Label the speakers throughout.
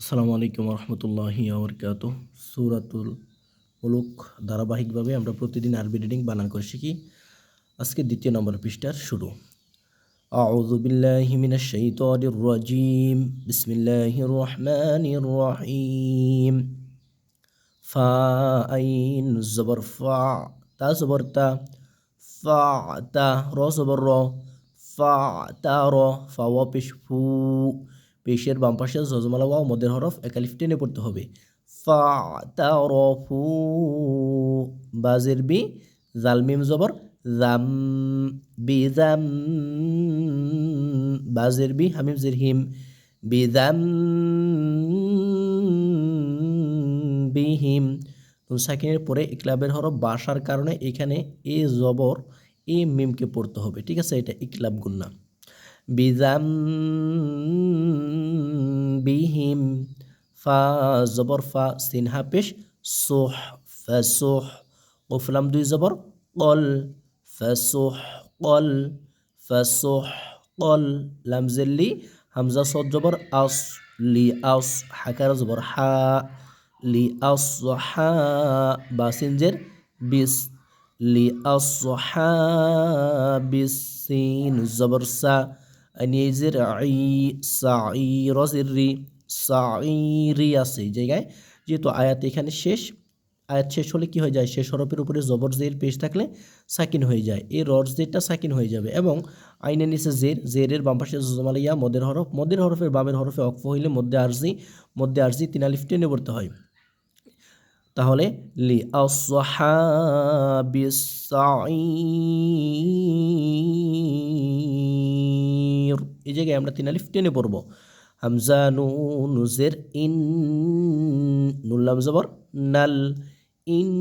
Speaker 1: আসসালামু আলাইকুম রহমতুল্লাহি আবরকাত সুরাতুল মুলুক ধারাবাহিকভাবে আমরা প্রতিদিন আরবি রিডিং বানান করে শিখি আজকে দ্বিতীয় নম্বর পৃষ্ঠার শুরু أعوذ بالله من الشيطان الرجيم بسم الله الرحمن الرحيم فا আইন জবর ফা তা জবর তা ফা তা র জবর র ফা তা র ফা ওয়া পেশ ফু পেশের বাম পাশে জজমালা ওয়া মদের হরফ, একালিফ টেনে পড়তে হবে। ফা বাজের বি জালমিম জবর, জাম, বি, জাম, বাজের বি, হামিম, জির, হিম, বি, জাম বিহিম নুন সাকিনের পরে ইকলাবের হরফ বাসার কারণে এখানে এ, জবর, এ, মিমকে পড়তে হবে। ঠিক আছে, এটা ইকলাব গুন্না। বিজাম বিহিম ফা জবর ফা সিনহা পেশ সোহ ফসোহ কফলাম দুই জবর কল ফসোহ কল ফসোহ কল লামজেল্লি হামজা সদ জবর আস লি আস হাকার জবর হা লি আস হা বাসিনজের বিস লি আস হা বিস সিন জবর সা নিজের আই সাই রজের রি আছে এই জায়গায় যেহেতু আয়াত এখানে শেষ, আয়াত শেষ হলে কি হয়ে যায়? শেষ হরফের উপরে জবর জের পেশ থাকলে সাকিন হয়ে যায়। এই রড জেরটা সাকিন হয়ে যাবে এবং আইনের নিচে জের, জেরের বাম পাশে জমালিয়া মদের হরফ, মদের হরফের বামের হরফে অক্ফ হইলে মধ্যে আরজি মধ্যে আরজি তিন আলিফ হয়। তাহলে লি সাইর এই জায়গায় আমরা তিন আলিফ টেনে পড়ব। হামজা নুন জের ইন, নুল্লাম জবর, নাল, ইন্নাল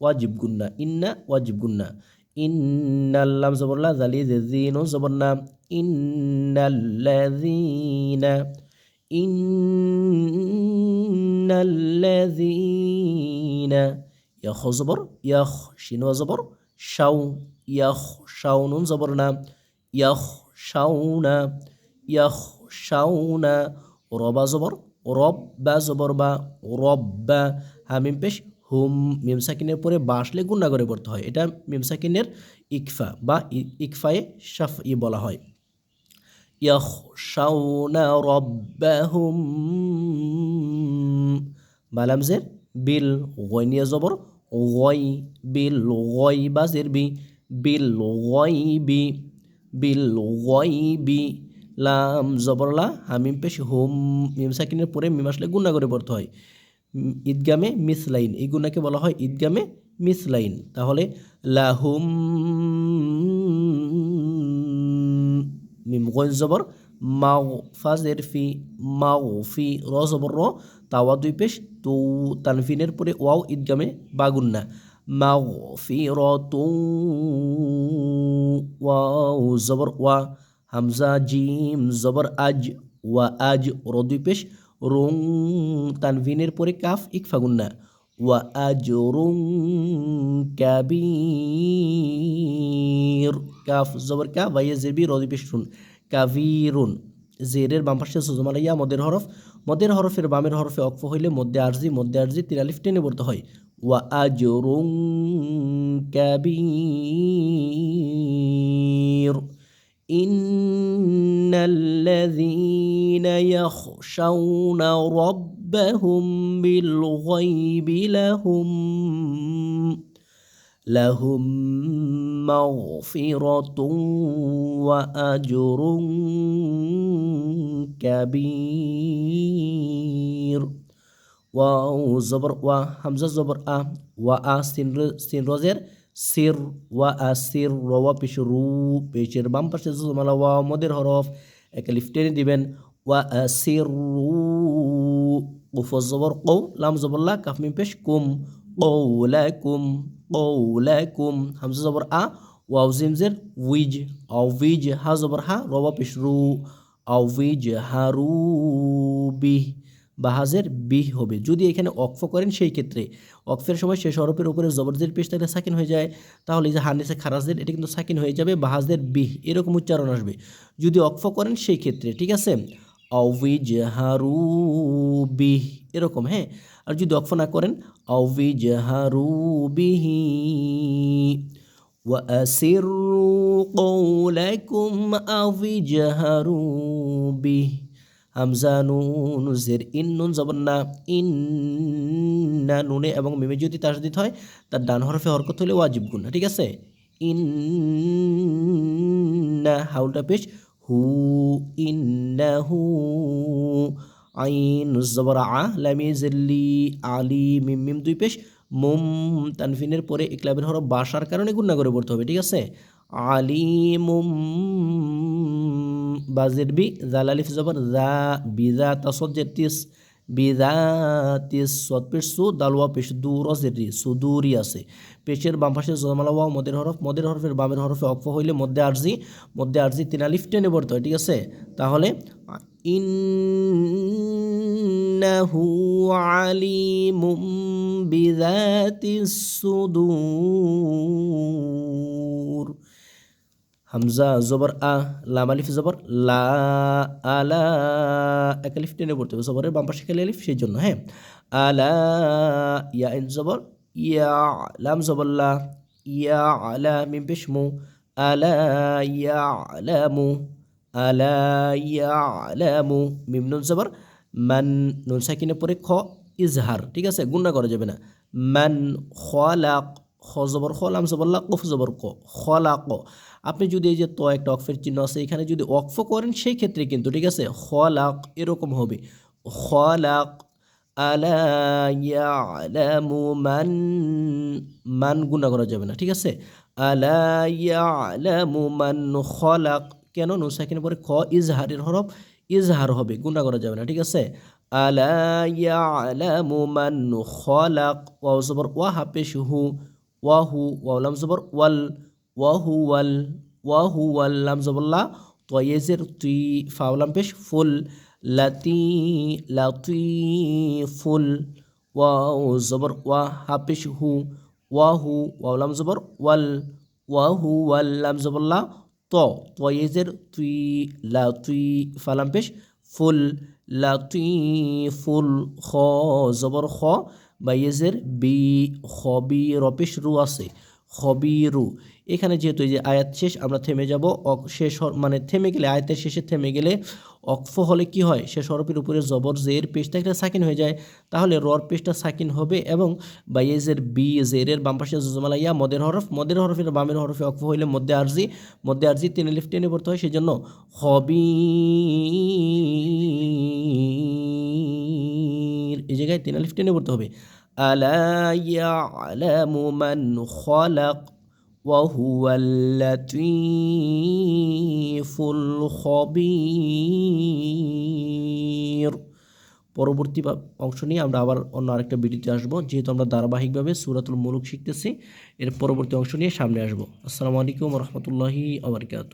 Speaker 1: ওয়াজিব গুন্না, ইন্না ওয়াজিব গুন্না ইন্নাল্লাম জবরলা জালি জিন জবর না ইন্নাল্লাযীনা ইন্নাল্লাযীনা ইয়াখ জবর ইয়াখ শিন জবর শাউ ইয়াখ শাউ না ইয়াখ শাউনা ইয়াখ শাউনা রবা জবর রব বা জবর বা হামিম পেশ, হুম মিম সাকিনের পরে বা আসলে করে পড়তে হয়। এটা মিম সাকিনের ইকফা বা ইকফায়ে শাফ ই বলা হয়। ইয়াখশাউনা রব্বাহুম বালামজের বিল গয়নিয়া জবর গয় বিল গয় বা জের বি, বিল গয় বি, বিল গয় বি, লাম জবরলা হামিম পেশ হুম, মিম সাকিনের পরে মিম আসলে গুণা করে পড়তে হয়। ঈদগামে মিসলাইন এই গুণাকে বলা হয় ঈদগামে মিসলাইন তাহলে লাহুম, মিম গঞ্জ জবর ফাজের ফি, মাও ফি র জবর র, তাওয়া দুই পেশ, তু তানফিনের পরে ওয়াও ঈদগামে বাগুন্না মাও ফি র, তু জবর ওয়া, হামজা, জিম, জবর আজ, ওয়া আজ, র দুই পেশ, রুং তানভিনের পরে কাফ ইক ইকফাগুন্না ওয়া আজ, রুং কাবির, কাফ, জবর কা বাইয়া জেবি র দুই পেশ রুন কাবিরুন জেরের বাম পাশে সুজমালাইয়া মদের হরফ মদের হরফের বামের হরফে অক্ফ হইলে মধ্যে আরজি মধ্যে আরজি তিরালিফ টেনে পড়তে হয় ওয়া আজরুং কাবির إن الذين يخشون ربهم بالغيب لهم لهم مغفرة وأجر كبير. واو زبر وحمزة زبر أ وأ سين روزر سر وأسر روا بشرو بشر بام بشر زملا و مدر حروف اكلفتين و وأسروا قف زبر قو لام زبر لا كف من بشكم কৌলাকুম কৌলাকুম হামজা জবর আ ওয়াও জিমজের উইজ আও উইজ হা জবর হা রওয়া পেশ রু আও উইজ হারু বিহ বাহাজের বিহ হবে. যদি এখানে অক্ফ করেন সেই ক্ষেত্রে অক্ফের সময় শেষ হরফের উপরে জবরদের পেশ থাকলে সাকিন হয়ে যায়। তাহলে এই যে হানিসে খারাজদের এটা কিন্তু সাকিন হয়ে যাবে। বাহাজদের বিহ। এরকম উচ্চারণ আসবে। যদি অক্ফ করেন সেই ক্ষেত্রে, ঠিক আছে? আউবিজহারু বিহ এরকম হ্যাঁ আর যদি অক্ষ না করেন আউবিজহারু বিহি وأسروا قولكم أو اجهروا به হামজা নুন জের ইন নুন জবর না ইন না নুনে এবং মিমে যদি তার দিতে হয় তার ডান হরফে হরকত হলে ওয়াজিব গুণ ঠিক আছে ইন না হাউলটা পেশ হু ইন্না হু আইন জবর আ লামি জেল্লি আলি মিম মিম দুই পেশ মুম তানফিনের পরে ইকলাবের হরফ বাসার কারণে গুণা করে পড়তে হবে, ঠিক আছে? আলিমুম বাজের বি জালালিফ জবর, জা বিজা তাসজ্জের তিস বিজা তিস সৎ পেশ সু দালওয়া পেশ দু রজের রি সুদুরি আছে। পেশের বাম পাশে জমালা মদের হরফ, মদের হরফের বামের হরফে অক্ষ হইলে মধ্যে আরজি মধ্যে আরজি তিন আলিফ টেনে ঠিক আছে? তাহলে, ইন্নাহু আলিমুম বিজাতিস সুদূর। হামজা জবর আ, লাম আলিফ জবর, লা আলা, এক আলিফ টেনে পড়তে হবে। জবরের বাম পাশে খেলে আলিফ, সেই জন্য হ্যাঁ? আলা, ইয়া ইন জবর, ইয়া লাম জবর, লা, ইয়া আলা মিম পেশ মু, আলা ইয়া আলামু আলা ইয়া আলামু মিম নুন জবর, মান, নুন সাকিনের পরে খ, ইজহার, ঠিক আছে? গুণনা করা যাবে না। মান খলাক খ জবর খ, লাম জবর লা, কফ জবর ক খলাক আপনি যদি এই যে ত একটা অক্ফের চিহ্ন আছে, এখানে যদি অক্ফ করেন, সেই ক্ষেত্রে কিন্তু, ঠিক আছে? খলাক এরকম হবে। খলাক আলা ইয়ালামু মান মান গুণা করা যাবে না, ঠিক আছে? আলা ইয়ালামু মান খলাক কেন? নুন সাকিনের পরে খ, ইজহারের হরফ, ইজহার হবে, গুণা করা যাবে না, ঠিক আছে? আলা ইয়ালামু মান খলাক ওয়াও জবর ওয়া হাফেশ হু ওয়াহু ওয়ালাম জবর ওয়াল, ওয়াহু ওয়াল ওয়াহু ওয়াল লাম জবর লা, তয়েজের তুই ফাওলাম পেশ ফুল, লাতি লাতি ফুল, ওয়াও জবর ওয়া হাফেশ হু, ওয়াহু ওয়ালাম জবর ওয়াল, ওয়াহু ওয়াল লাম জবর লা, ত, তয়েজের তুই লা তুই ফালাম পেশ ফুল লাতিফুল খ জবর খ বাইয়েজের বি খবি রপেশ রু আছে, খবিরু। এখানে যেহেতু যে আয়াত শেষ, আমরা থেমে যাব। শেষ মানে থেমে গেলে, আয়াতের শেষে থেমে গেলে অক্ফ হলে কি হয়? সে হরফের উপরে জবর জের পেশটা একটা সাকিন হয়ে যায়। তাহলে রর পেশটা সাকিন হবে এবং বাইয়েজের বি জেরের বাম পাশে জজমালা ইয়া মদের হরফ মদের হরফের বামের হরফে অক্ফ হইলে মধ্যে আরজি। মধ্যে আরজি টেনে লিফ টেনে পড়তে হয় সেই জন্য হবি জায়গায় তিন আলিফ টেনে পড়তে হবে আলা ইয়ালামু মান খালাক وهو اللطيف الخبير পরবর্তী অংশ নিয়ে আমরা আবার অন্য আরেকটা ভিডিওতে আসবো যেহেতু আমরা ধারাবাহিকভাবে সুরাতুল মুলুক শিখতেছি এর পরবর্তী অংশ নিয়ে সামনে আসবো আসসালামু আলাইকুম রহমতুল্লাহি আবরকাত